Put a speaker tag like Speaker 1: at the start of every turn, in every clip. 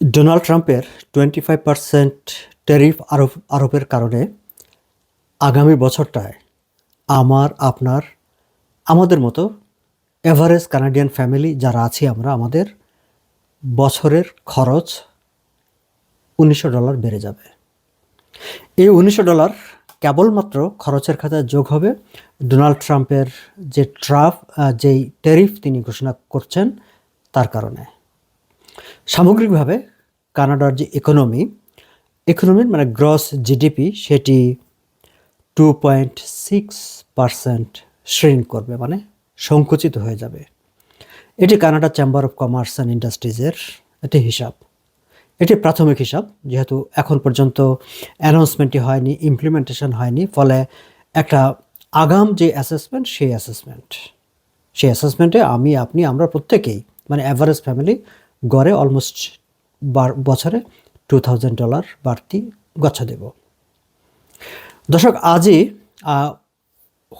Speaker 1: Donald ট্রাম্পের twenty five percent tariff আরোপ, আরোপের কারণে আগামী বছরটায় আমার, আপনার, আমাদের মতো এভারেজ কানাডিয়ান ফ্যামিলি যারা আছি আমরা, আমাদের বছরের খরচ উনিশশো ডলার বেড়ে যাবে। এই উনিশশো ডলার কেবলমাত্র খরচের খাতায় যোগ হবে ডোনাল্ড ট্রাম্পের যে ট্রাফ যেই ট্যারিফ তিনি ঘোষণা করছেন, তার কারণে। সামগ্রিকভাবে কানাডার যে ইকোনমি ইকোনমির মানে গ্রস জিডিপি সেটি two point six percent shrink করবে মানে সংকুচিত হয়ে যাবে। এটি Canada chamber of commerce and ইন্ডাস্ট্রিজের একটি হিসাব। এটি প্রাথমিক হিসাব, যেহেতু এখন পর্যন্ত অ্যানাউন্সমেন্টটি হয়নি ইমপ্লিমেন্টেশন হয়নি, ফলে একটা আগাম যে অ্যাসেসমেন্ট সেই অ্যাসেসমেন্ট সেই অ্যাসেসমেন্টে আমি, আপনি, আমরা প্রত্যেকেই মানে অ্যাভারেজ ফ্যামিলি গড়ে অলমোস্ট বছরে টু থাউজেন্ড ডলার বাড়তি গচ্ছা দেব। দর্শক, আজই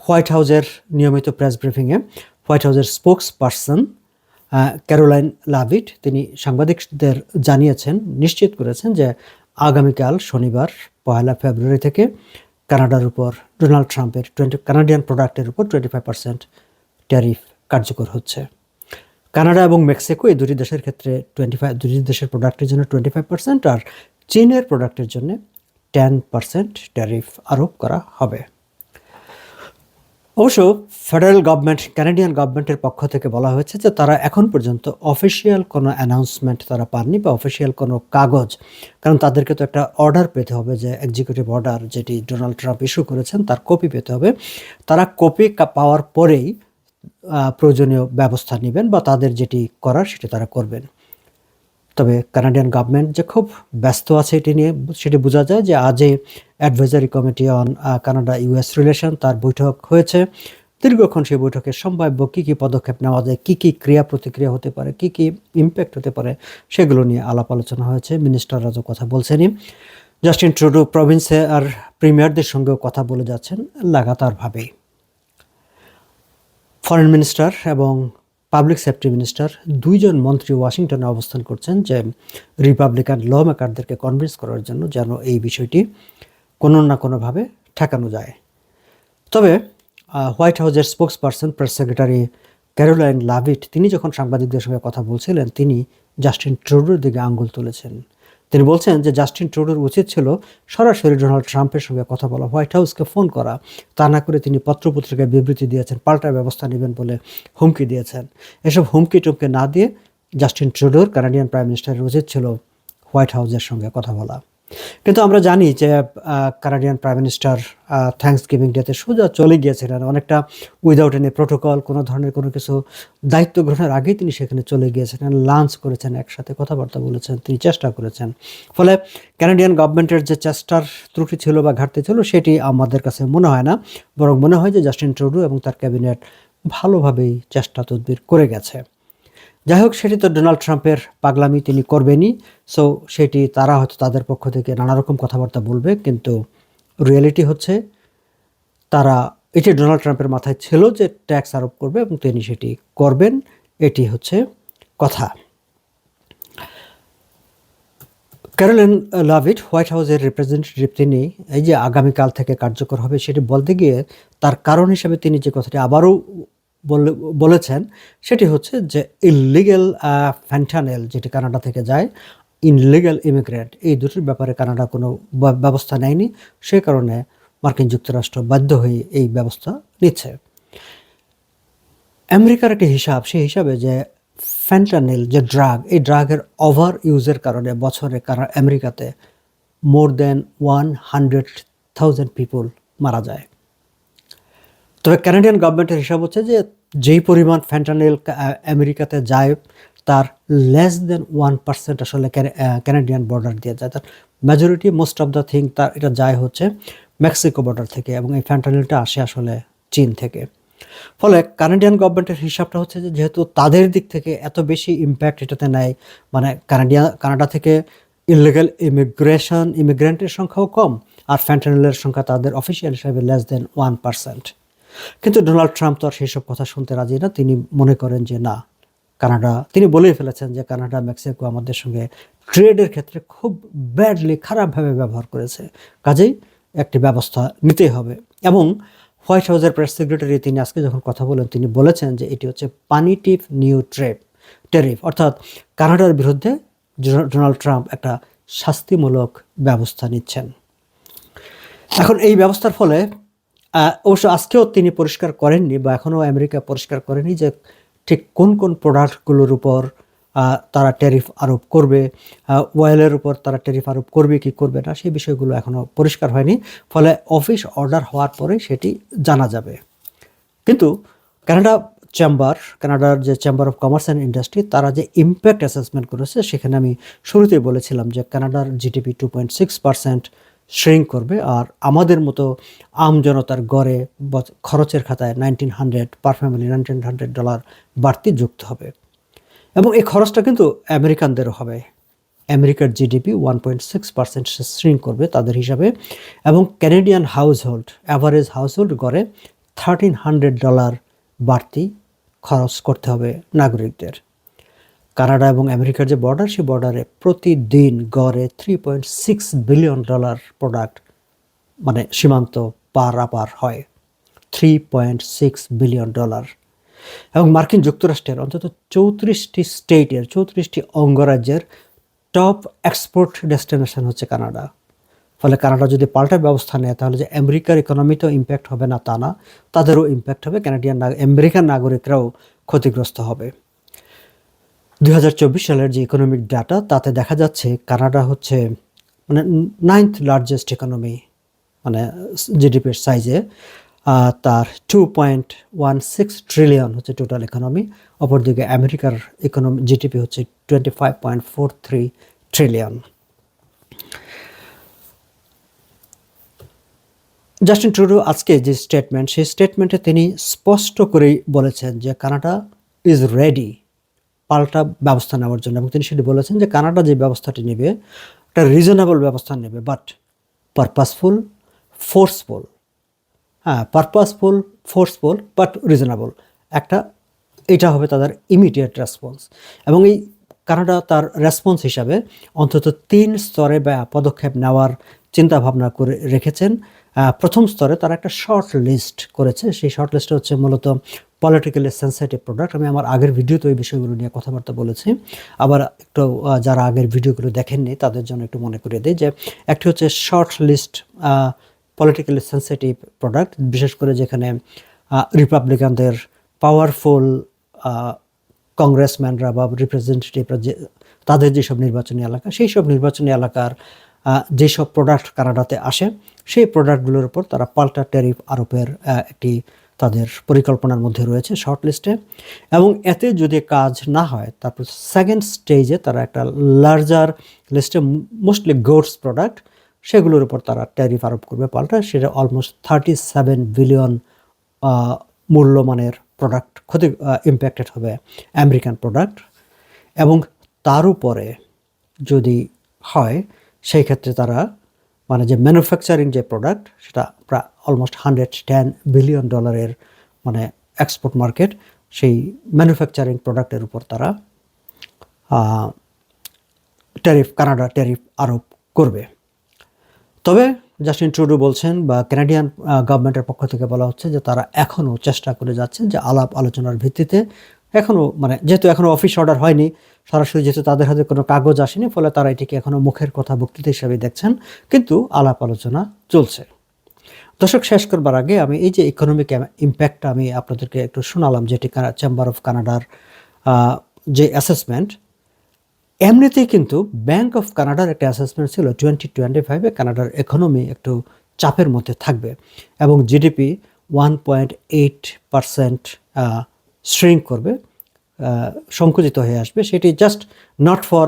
Speaker 1: হোয়াইট হাউজের নিয়মিত প্রেস ব্রিফিংয়ে হোয়াইট হাউজের স্পোক্স পার্সন ক্যারোলাইন লাভিট তিনি সাংবাদিকদের জানিয়েছেন, নিশ্চিত করেছেন যে আগামীকাল শনিবার, পয়লা ফেব্রুয়ারি থেকে কানাডার উপর, ডোনাল্ড ট্রাম্পের টোয়েন্টি কানাডিয়ান প্রোডাক্টের উপর টোয়েন্টি ফাইভ পার্সেন্ট ট্যারিফ কার্যকর হচ্ছে। কানাডা এবং মেক্সিকো এই দুটি দেশের ক্ষেত্রে টোয়েন্টি ফাইভ দুটি দেশের প্রোডাক্টের জন্য টোয়েন্টি ফাইভ পার্সেন্ট আর চীনের প্রোডাক্টের জন্য টেন পার্সেন্ট ট্যারিফ আরোপ করা হবে। অবশ্য ফেডারেল গভর্নমেন্ট ক্যানাডিয়ান গভর্নমেন্টের পক্ষ থেকে বলা হয়েছে যে তারা এখন পর্যন্ত অফিসিয়াল কোনো অ্যানাউন্সমেন্ট তারা পাননি বা অফিসিয়াল কোনো কাগজ, কারণ তাদেরকে তো একটা অর্ডার পেতে হবে যে এক্সিকিউটিভ অর্ডার যেটি ডোনাল্ড ট্রাম্প ইস্যু করেছেন, তার কপি পেতে হবে। তারা কপি পাওয়ার পরেই প্রয়োজনীয় ব্যবস্থা নেবেন বা তাদের যেটি করার সেটি তারা করবেন। তবে কানাডিয়ান গভর্নমেন্ট যে খুব ব্যস্ত আছে এটি নিয়ে, সেটি বোঝা যায় যে আজই advisory committee on Canada US relation তার বৈঠক হয়েছে। দীর্ঘক্ষণ সেই বৈঠকে সম্ভাব্য কী কী পদক্ষেপ নেওয়া যায়, কী কী ক্রিয়া প্রতিক্রিয়া হতে পারে, কী কী ইম্প্যাক্ট হতে পারে, সেগুলো নিয়ে আলাপ আলোচনা হয়েছে। মিনিস্টাররা তো কথা বলছেনই। জাস্টিন ট্রুডো প্রভিন্সে আর প্রিমিয়ারদের সঙ্গেও কথা বলে যাচ্ছেন, লাগাতারভাবেই। ফরেন মিনিস্টার এবং পাবলিক সেফটি মিনিস্টার দুইজন মন্ত্রী ওয়াশিংটনে অবস্থান করছেন যে রিপাবলিকান ল মেকারদেরকে কনভিন্স করার জন্য যেন এই বিষয়টি কোনো না কোনোভাবে ঠেকানো যায়। তবে হোয়াইট হাউসের spokesperson press secretary Caroline Leavitt তিনি যখন সাংবাদিকদের সঙ্গে কথা বলছিলেন, তিনি জাস্টিন ট্রুডোর দিকে আঙ্গুল তুলেছেন। তিনি বলছেন যে জাস্টিন ট্রুডোর উচিত ছিল সরাসরি ডোনাল্ড ট্রাম্পের সঙ্গে কথা বলা। হোয়াইট হাউসকে ফোন করা, তা না করে তিনি পত্রপত্রিকায় বিবৃতি দিয়েছেন পাল্টা ব্যবস্থা নেবেন বলে হুমকি দিয়েছেন। এসব হুমকি টুমকে না দিয়ে জাস্টিন ট্রুডোর কানাডিয়ান প্রাইম মিনিস্টারের উচিত ছিল হোয়াইট হাউসের সঙ্গে কথা বলা। কিন্তু আমরা জানি যে Canadian prime minister thanksgiving ডেতে সোজা চলে গিয়েছিলেন। অনেকটা উইদাউট এনি প্রোটোকল কোনো ধরনের কোনো কিছু দায়িত্ব গ্রহণের আগেই তিনি সেখানে চলে গিয়েছিলেন লাঞ্চ করেছেন, একসাথে কথাবার্তা বলেছেন, তিনি চেষ্টা করেছেন। ফলে কানাডিয়ান গভর্নমেন্টের যে চেষ্টার ত্রুটি ছিল বা ঘাটতি ছিল, সেটি আমাদের কাছে মনে হয় না। বরং মনে হয় যে জাস্টিন ট্রুডো এবং তার ক্যাবিনেট ভালোভাবেই চেষ্টা তদবির করে গেছে। যাই হোক সেটি তো ডোনাল্ড ট্রাম্পের পাগলামি তিনি করবেনই। সো সেটি তারা হয়তো তাদের পক্ষ থেকে নানা রকম কথাবার্তা বলবে, কিন্তু রিয়েলিটি হচ্ছে, তারা, এটি ডোনাল্ড ট্রাম্পের মাথায় ছিল যে ট্যাক্স আরোপ করবে এবং তিনি সেটি করবেন, এটি হচ্ছে কথা। ক্যারোলিন লাভিট, হোয়াইট হাউসের রিপ্রেজেন্টেটিভ তিনি, এই যে আগামীকাল থেকে কার্যকর হবে সেটি বলতে গিয়ে তার কারণ হিসেবে তিনি যে কথাটি আবারও বলেছেন, সেটি হচ্ছে যে ইলিগেল ফ্যান্টানেল যেটি কানাডা থেকে যায় ইনলিগাল ইমিগ্রেন্ট এই দুটির ব্যাপারে কানাডা কোনো ব্যবস্থা নেয়নি। সে কারণে মার্কিন যুক্তরাষ্ট্র বাধ্য হয়ে এই ব্যবস্থা নিচ্ছে। আমেরিকার একটি হিসাব, সেই হিসাবে যে ফ্যান্টানিল যে ড্রাগ এই ড্রাগের ওভার ইউজের কারণে বছরে আমেরিকাতে more than one hundred thousand people মারা যায়। তবে কানাডিয়ান গভর্নমেন্টের হিসাব হচ্ছে যে যেই পরিমাণ ফ্যান্টানেল আমেরিকাতে যায়, তার লেস দেন ওয়ান পার্সেন্ট আসলে ক্যানাডিয়ান বর্ডার দিয়ে যায়। তার majority most of the thing তার এটা যায় হচ্ছে মেক্সিকো বর্ডার থেকে এবং এই ফ্যান্টানিলটা আসে আসলে চীন থেকে। ফলে কানাডিয়ান গভর্নমেন্টের হিসাবটা হচ্ছে যে যেহেতু তাদের দিক থেকে এত বেশি ইম্প্যাক্ট এটাতে নেয় মানে কানাডিয়া কানাডা থেকে ইলিগাল ইমিগ্রেশন ইমিগ্রেন্টের সংখ্যাও কম, আর ফ্যান্টানেলের সংখ্যা তাদের অফিসিয়াল হিসাবে লেস দেন ওয়ান পার্সেন্ট কিন্তু ডোনাল্ড ট্রাম্প তো আর সেই সব কথা শুনতে রাজি না। তিনি মনে করেন যে না, কানাডা, তিনি বলেই ফেলেছেন যে কানাডা, মেক্সিকো আমাদের সঙ্গে ট্রেডের ক্ষেত্রে খুব ব্যাডলি, খারাপভাবে ব্যবহার করেছে। কাজেই একটি ব্যবস্থা নিতেই হবে। এবং হোয়াইট হাউসের প্রেস সেক্রেটারি তিনি আজকে যখন কথা বলেন, তিনি বলেছেন যে এটি হচ্ছে পানিটিভ নিউ ট্রেপ টেরিফ অর্থাৎ কানাডার বিরুদ্ধে ডোনাল্ড ট্রাম্প একটা শাস্তিমূলক ব্যবস্থা নিচ্ছেন। এখন এই ব্যবস্থার ফলে অবশ্য আজকেও তিনি পরিষ্কার করেননি বা এখনও আমেরিকা পরিষ্কার করেনি যে ঠিক কোন কোন প্রোডাক্টগুলোর উপর তারা ট্যারিফ আরোপ করবে ওয়েলের উপর তারা ট্যারিফ আরোপ করবে কি করবে না, সেই বিষয়গুলো এখনও পরিষ্কার হয়নি। ফলে অফিস অর্ডার হওয়ার পরে সেটি জানা যাবে। কিন্তু কানাডা চেম্বার, কানাডার যে chamber of commerce and industry, তারা যে ইম্প্যাক্ট অ্যাসেসমেন্ট করেছে, সেখানে আমি শুরুতেই বলেছিলাম যে কানাডার GDP two point six percent shrink করবে আর আমাদের মতো আম জনতার গড়ে খরচের খাতায় nineteen hundred per family nineteen hundred dollar বাড়তি যুক্ত হবে। এবং এই খরচটা কিন্তু আমেরিকানদেরও হবে। আমেরিকার GDP one point six percent shrink করবে তাদের হিসাবে এবং Canadian household average household গড়ে থার্টিন হান্ড্রেড ডলার বাড়তি খরচ করতে হবে নাগরিকদের। কানাডা এবং আমেরিকার যে বর্ডার সেই বর্ডারে প্রতিদিন গড়ে three point six billion dollar product মানে সীমান্ত পার আপার হয় three point six billion dollar এবং মার্কিন যুক্তরাষ্ট্রের অন্তত চৌত্রিশটি স্টেটের চৌত্রিশটি অঙ্গরাজ্যের টপ এক্সপোর্ট ডেস্টিনেশন হচ্ছে কানাডা। ফলে কানাডা যদি পাল্টা ব্যবস্থা নেয়, তাহলে যে আমেরিকার ইকোনমিতেও ইম্প্যাক্ট হবে না, তা না। তাদেরও ইম্প্যাক্ট হবে কানাডিয়ান আমেরিকান নাগরিকরাও ক্ষতিগ্রস্ত হবে। দু হাজার চব্বিশ সালের যে ইকোনমিক ডাটা তাতে দেখা যাচ্ছে কানাডা হচ্ছে মানে নাইন্থ লার্জেস্ট ইকোনমি মানে জিডিপির সাইজে তার two point one six trillion হচ্ছে টোটাল ইকোনমি অপরদিকে আমেরিকার ইকোনমি জিডিপি হচ্ছে twenty five point four three trillion Justin Trudeau আজকে যে স্টেটমেন্ট সেই স্টেটমেন্টে তিনি স্পষ্ট করেই বলেছেন যে কানাডা ইজ রেডি পাল্টা ব্যবস্থা নেওয়ার জন্য। এবং তিনি সেটি বলেছেন যে কানাডা যে ব্যবস্থাটি নেবে, একটা রিজনেবল ব্যবস্থা নেবে বাট পারপাসফুল ফোর্সফুল হ্যাঁ পারপাসফুল ফোর্সফুল বাট রিজনেবল একটা, এটা হবে তাদের ইমিডিয়েট রেসপন্স এবং এই কানাডা তার রেসপন্স হিসাবে অন্তত তিন স্তরে বা পদক্ষেপ নেওয়ার চিন্তাভাবনা করে রেখেছেন। প্রথম স্তরে তারা একটা শর্ট লিস্ট করেছে। সেই শর্ট লিস্টে হচ্ছে মূলত পলিটিক্যালি সেন্সিটিভ প্রোডাক্ট আমি আমার আগের ভিডিওতে ওই বিষয়গুলো নিয়ে কথাবার্তা বলেছি। আবার একটু যারা আগের ভিডিওগুলো দেখেননি, তাদের জন্য একটু মনে করিয়ে দিই যে একটি হচ্ছে short list politically sensitive product বিশেষ করে যেখানে রিপাবলিকানদের পাওয়ারফুল কংগ্রেসম্যানরা বা রিপ্রেজেন্টেটিভরা যে, তাদের যেসব নির্বাচনী এলাকা, সেই সব নির্বাচনী এলাকার যেসব প্রোডাক্ট কানাডাতে আসে, সেই প্রোডাক্টগুলোর উপর তারা পাল্টা ট্যারিফ আরোপের একটি তাদের পরিকল্পনার মধ্যে রয়েছে শর্ট লিস্টে এবং এতে যদি কাজ না হয়, তারপর সেকেন্ড স্টেজে তারা একটা লার্জার লিস্টে মোস্টলি গোডস প্রোডাক্ট সেগুলোর উপর তারা ট্যারিফ আরোপ করবে পাল্টা। সেটা অলমোস্ট থার্টি সেভেন বিলিয়ন মূল্যমানের প্রোডাক্ট ক্ষতি ইম্প্যাক্টেড হবে আমেরিকান প্রোডাক্ট এবং তার উপরে যদি হয় সেই ক্ষেত্রে তারা মানে যে ম্যানুফ্যাকচারিং যে প্রোডাক্ট সেটা প্রায় অলমোস্ট হান্ড্রেড টেন বিলিয়ন ডলারের মানে এক্সপোর্ট মার্কেট সেই ম্যানুফ্যাকচারিং প্রোডাক্টের উপর তারা ট্যারিফ কানাডা ট্যারিফ আরোপ করবে। তবে জাস্টিন ট্রুডো বলছেন বা কানাডিয়ান গভর্নমেন্টের পক্ষ থেকে বলা হচ্ছে যে তারা এখনও চেষ্টা করে যাচ্ছে যে আলাপ আলোচনার ভিত্তিতে এখনও মানে যেহেতু এখনও অফিস অর্ডার হয়নি, সরাসরি যেহেতু তাদের হাতে কোনো কাগজ আসেনি, ফলে তারা এটিকে এখনও মুখের কথা বক্তৃতা হিসাবে দেখছেন, কিন্তু আলাপ আলোচনা চলছে। দর্শক, শেষ করবার আগে আমি এই যে ইকোনমিক ইম্প্যাক্টটা আমি আপনাদেরকে একটু শোনালাম, যেটি চেম্বার অফ কানাডার যে অ্যাসেসমেন্ট এমনিতেই কিন্তু ব্যাংক অফ কানাডার একটা অ্যাসেসমেন্ট ছিল টোয়েন্টি টোয়েন্টি ফাইভে কানাডার ইকোনমি একটু চাপের মধ্যে থাকবে এবং GDP one point eight percent shrink করবে সংকুচিত হয়ে আসবে। সেটি জাস্ট নট ফর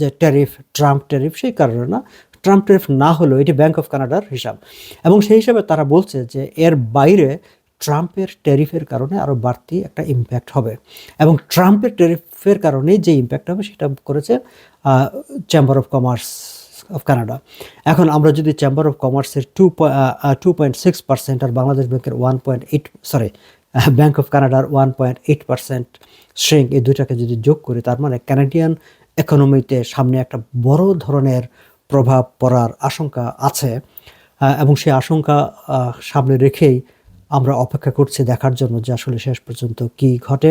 Speaker 1: যে ট্যারিফ ট্রাম্প ট্যারিফ সেই কারণে না। ট্রাম্প ট্যারিফ না হলেও এটি ব্যাংক অফ কানাডার হিসাব। এবং সেই হিসাবে তারা বলছে যে এর বাইরে ট্রাম্পের ট্যারিফের কারণে আরও বাড়তি একটা ইম্প্যাক্ট হবে। এবং ট্রাম্পের ট্যারিফের কারণে যে ইম্প্যাক্ট হবে সেটা করেছে chamber of commerce of Canada এখন আমরা যদি চেম্বার অফ কমার্সের two two point six percent আর বাংলাদেশ ব্যাংকের one point eight sorry bank of কানাডার one point eight percent shrink এই দুইটাকে যদি যোগ করি, তার মানে ক্যানাডিয়ান ইকোনমিতে সামনে একটা বড় ধরনের প্রভাব পড়ার আশঙ্কা আছে। এবং সেই আশঙ্কা সামনে রেখেই আমরা অপেক্ষা করছি দেখার জন্য যে আসলে শেষ পর্যন্ত কি ঘটে।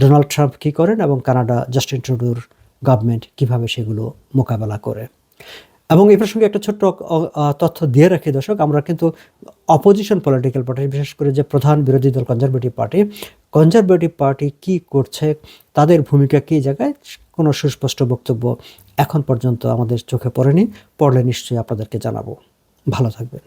Speaker 1: ডোনাল্ড ট্রাম্প কি করেন এবং কানাডা জাস্টিন ট্রুডোর গভর্নমেন্ট কীভাবে সেগুলো মোকাবেলা করে। এবং এই প্রসঙ্গে একটা ছোট্ট তথ্য দিয়ে রাখি দর্শক, আমরা কিন্তু অপোজিশন পলিটিক্যাল পার্টি বিশেষ করে যে প্রধান বিরোধী দল কনজারভেটিভ পার্টি কনজারভেটিভ পার্টি কি করছে, তাদের ভূমিকা কী জায়গায়, কোনো সুস্পষ্ট বক্তব্য এখন পর্যন্ত আমাদের চোখে পড়েনি, পড়লে নিশ্চয়ই আপনাদেরকে জানাব। ভালো থাকবেন।